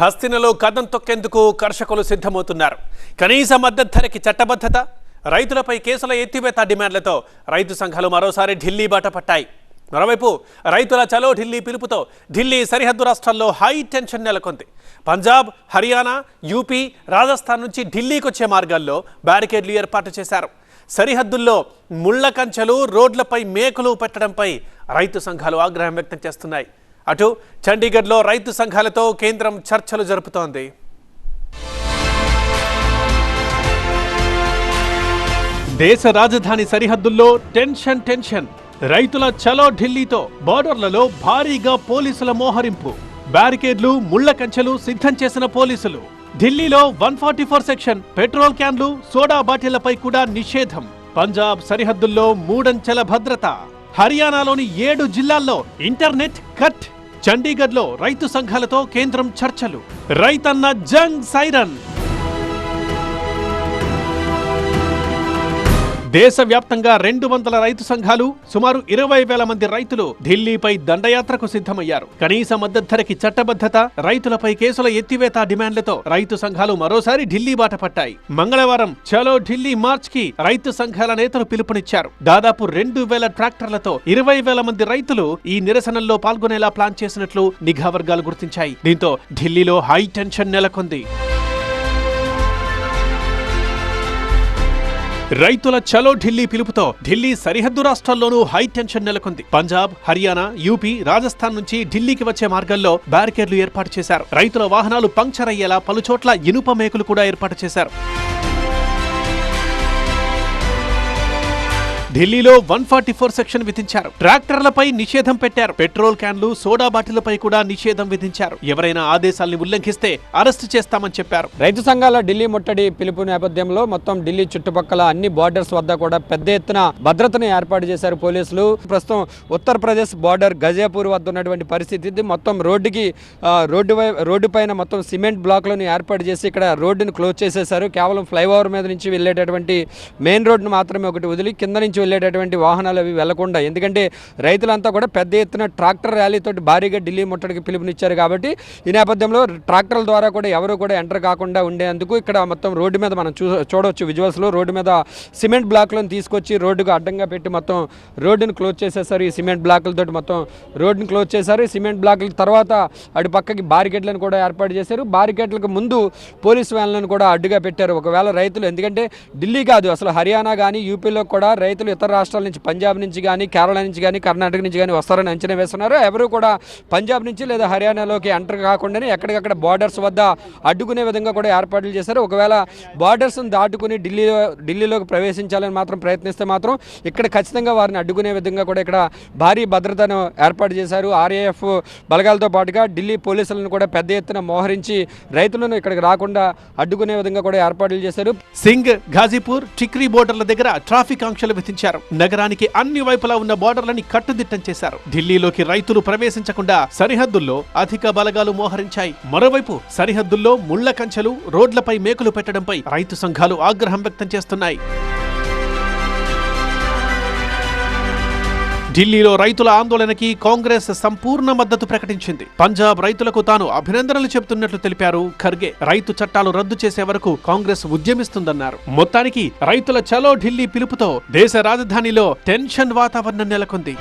హస్తినలో కథం తొక్కేందుకు కర్షకులు సిద్ధమవుతున్నారు. కనీస మద్దతు ధరకి చట్టబద్ధత రైతులపై కేసుల ఎత్తివేత డిమాండ్లతో రైతు సంఘాలు మరోసారి ఢిల్లీ బాట పట్టాయి. మరోవైపు రైతుల చలో ఢిల్లీ పిలుపుతో ఢిల్లీ సరిహద్దు రాష్ట్రాల్లో హై టెన్షన్ నెలకొంది. పంజాబ్ హర్యానా యూపీ రాజస్థాన్ నుంచి ఢిల్లీకి వచ్చే మార్గాల్లో బ్యారికేడ్లు ఏర్పాటు చేశారు. సరిహద్దుల్లో ముళ్ళ కంచెలు రోడ్లపై మేకులు పెట్టడంపై రైతు సంఘాలు ఆగ్రహం వ్యక్తం చేస్తున్నాయి. అటు చండీగఢ్లో రైతు సంఘాలతో కేంద్రం చర్చలు జరుపుతోంది. దేశ రాజధాని సరిహద్దుల్లో టెన్షన్ టెన్షన్. రైతుల చలో ఢిల్లీతో బార్డర్లలో భారీగా పోలీసుల మోహరింపు. బ్యారికేడ్లు ముళ్ళ కంచెలు సిద్ధం చేసిన పోలీసులు. ఢిల్లీలో one forty four section petrol క్యాన్లు సోడా బాటిళ్ళపై కూడా నిషేధం. పంజాబ్ సరిహద్దుల్లో మూడంచెల భద్రత. హర్యానాలోని ఏడు జిల్లాల్లో ఇంటర్నెట్ కట్. చండీగఢ్లో రైతు సంఘాలతో కేంద్రం చర్చలు. రైతన్న జంగ్ సైరన్. దేశవ్యాప్తంగా రెండు వందల రైతు సంఘాలు సుమారు ఇరవై వేల మంది రైతులు ఢిల్లీపై దండయాత్రకు సిద్ధమయ్యారు. కనీస మద్దతు ధరకి చట్టబద్ధత రైతులపై కేసుల ఎత్తివేత డిమాండ్లతో రైతు సంఘాలు మరోసారి ఢిల్లీ బాట పట్టాయి. మంగళవారం చలో ఢిల్లీ మార్చ్కి రైతు సంఘాల నేతలు పిలుపునిచ్చారు. దాదాపు రెండు వేల ట్రాక్టర్లతో ఇరవై వేల మంది రైతులు ఈ నిరసనల్లో పాల్గొనేలా ప్లాన్ చేసినట్లు నిఘా వర్గాలు గుర్తించాయి. దీంతో ఢిల్లీలో హై టెన్షన్ నెలకొంది. రైతుల చలో ఢిల్లీ పిలుపుతో ఢిల్లీ సరిహద్దు రాష్ట్రాల్లోనూ హై టెన్షన్ నెలకొంది. పంజాబ్ హర్యానా యూపీ రాజస్థాన్ నుంచి ఢిల్లీకి వచ్చే మార్గంలో బ్యారికేడ్లు ఏర్పాటు చేశారు. రైతుల వాహనాలు పంక్చర్ అయ్యేలా పలుచోట్ల ఇనుప మేకులు కూడా ఏర్పాటు చేశారు. ఢిల్లీలో వన్ ఫార్టీ ఫోర్ సెక్షన్ విధించారు. ట్రాక్టర్లపై నిషేధం పెట్టారు. పెట్రోల్ క్యాన్లు సోడా బాటిళ్ళపై కూడా నిషేధం విధించారు. ఎవరైనా ఆదేశాల్ని ఉల్లంఘిస్తే అరెస్టు చేస్తామని చెప్పారు. రైతు సంఘాల ఢిల్లీ ముట్టడి పిలుపు నేపథ్యంలో మొత్తం ఢిల్లీ చుట్టుపక్కల అన్ని బార్డర్స్ వద్ద కూడా పెద్ద ఎత్తున భద్రతను ఏర్పాటు చేశారు పోలీసులు. ప్రస్తుతం ఉత్తరప్రదేశ్ బార్డర్ గజాపూర్ వద్ద ఉన్నటువంటి పరిస్థితి ఇది. మొత్తం రోడ్డుకి రోడ్డు రోడ్డు పైన మొత్తం సిమెంట్ బ్లాక్లను ఏర్పాటు చేసి ఇక్కడ రోడ్డును క్లోజ్ చేసేశారు. కేవలం ఫ్లైఓవర్ మీద నుంచి వెళ్ళేటటువంటి మెయిన్ రోడ్ను మాత్రమే ఒకటి వదిలి కింద నుంచి వెళ్ళేటటువంటి వాహనాలు అవి వెళ్ళకుండా ఎందుకంటే రైతులంతా కూడా పెద్ద ఎత్తున ట్రాక్టర్ ర్యాలీతో భారీగా ఢిల్లీ ముట్టడికి పిలుపునిచ్చారు కాబట్టి ఈ నేపథ్యంలో ట్రాక్టర్ల ద్వారా కూడా ఎవరు కూడా ఎంటర్ కాకుండా ఉండేందుకు ఇక్కడ మొత్తం రోడ్డు మీద మనం చూ చూడవచ్చు విజువల్స్లో. రోడ్డు మీద సిమెంట్ బ్లాక్లను తీసుకొచ్చి రోడ్డుకు అడ్డంగా పెట్టి మొత్తం రోడ్డును క్లోజ్ చేసేసారు. ఈ సిమెంట్ బ్లాకులతో మొత్తం రోడ్డును క్లోజ్ చేశారు. సిమెంట్ బ్లాకుల తర్వాత అటు పక్కకి బారికేట్లను కూడా ఏర్పాటు చేశారు. బారికేట్లకు ముందు పోలీస్ వ్యాన్లను కూడా అడ్డుగా పెట్టారు. ఒకవేళ రైతులు ఎందుకంటే ఢిల్లీ కాదు అసలు హర్యానా కానీ యూపీలో కూడా రైతులు ఇతర రాష్ట్రాల నుంచి పంజాబ్ నుంచి కానీ కేరళ నుంచి కానీ కర్ణాటక నుంచి కానీ వస్తారని అంచనా వేస్తున్నారు. ఎవరు కూడా పంజాబ్ నుంచి లేదా హర్యానాలోకి ఎంటర్ కాకుండానే ఎక్కడికక్కడ బార్డర్స్ వద్ద అడ్డుకునే విధంగా కూడా ఏర్పాట్లు చేశారు. ఒకవేళ బార్డర్స్ను దాటుకుని ఢిల్లీలో ఢిల్లీలోకి ప్రవేశించాలని మాత్రం ప్రయత్నిస్తే మాత్రం ఇక్కడ ఖచ్చితంగా వారిని అడ్డుకునే విధంగా కూడా ఇక్కడ భారీ భద్రతను ఏర్పాటు చేశారు. ఆర్ఏఎఫ్ బలగాలతో పాటుగా ఢిల్లీ పోలీసులను కూడా పెద్ద ఎత్తున మోహరించి రైతులను ఇక్కడికి రాకుండా అడ్డుకునే విధంగా కూడా ఏర్పాట్లు చేశారు. సింగ్ ఘాజీపూర్ టిక్రీ బోర్డర్ల దగ్గర ట్రాఫిక్ ఆంక్షలు విధించారు. నగరానికి అన్ని వైపులా ఉన్న బోర్డర్లని కట్టుదిట్టం చేశారు. ఢిల్లీలోకి రైతులు ప్రవేశించకుండా సరిహద్దుల్లో అధిక బలగాలు మోహరించాయి. మరోవైపు సరిహద్దుల్లో ముళ్ళ కంచెలు రోడ్లపై మేకులు పెట్టడంపై రైతు సంఘాలు ఆగ్రహం వ్యక్తం చేస్తున్నాయి. ఢిల్లీలో రైతుల ఆందోళనకి కాంగ్రెస్ సంపూర్ణ మద్దతు ప్రకటించింది. పంజాబ్ రైతులకు తాను అభినందనలు చెబుతున్నట్లు తెలిపారు ఖర్గే. రైతు చట్టాలు రద్దు చేసే వరకు కాంగ్రెస్ ఉద్యమిస్తుందన్నారు. మొత్తానికి రైతుల చలో ఢిల్లీ పిలుపుతో దేశ రాజధానిలో టెన్షన్ వాతావరణం నెలకొంది.